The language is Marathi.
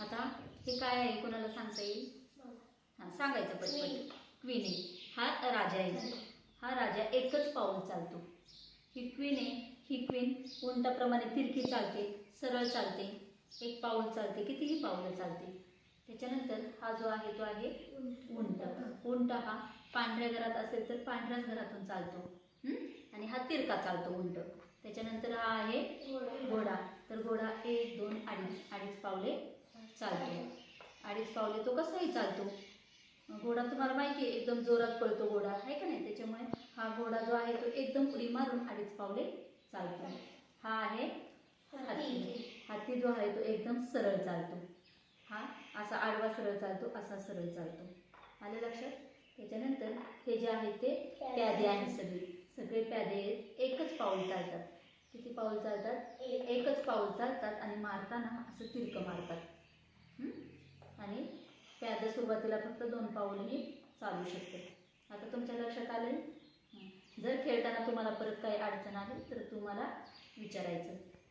आता हे काय आहे? कोणाला सांगता येईल? हां सांगायचं पटपट. क्वीन आहे. हा राजा आहे. हा राजा एकच पाऊल चालतो. ही क्वीन आहे ही क्वीन उंटाप्रमाणे तिरकी चालते सरळ चालते एक पाऊल चालते कितीही पावलं चालते. त्याच्यानंतर हा जो आहे तो आहे उंट. उंट हा पांढऱ्या घरात असेल तर पांढऱ्याच घरातून चालतो? आणि हा तिरका चालतो उंट. त्याच्यानंतर हा आहे घोडा. तर घोडा एक दोन अडीच. चालतो अडीच पावले तो कसाही चालतो. घोडा तुम्हाला माहिती आहे एकदम जोरात पळतो घोडा आहे का नाही? त्याच्यामुळे हा घोडा जो आहे तो एकदम उडी मारून अडीच पावले चालतो. हा आहे हत्ती हत्ती जो आहे तो एकदम सरळ चालतो. हा असा आडवा सरळ चालतो असा सरळ चालतो. आलं लक्षात? त्याच्यानंतर हे जे आहेत ते प्यादे. आहेत सगळे. सगळे प्यादे एकच पाऊल चालतात. किती पाऊल चालतात? एकच पाऊल चालतात आणि मारताना असं तिरकं मारतात. सुरुवातीला फक्त दोन पाऊलही चालू शकते. आता तुमच्या लक्षात आले जर खेळताना तुम्हाला परत काही अडचण आली तर तुम्हाला विचारायचं.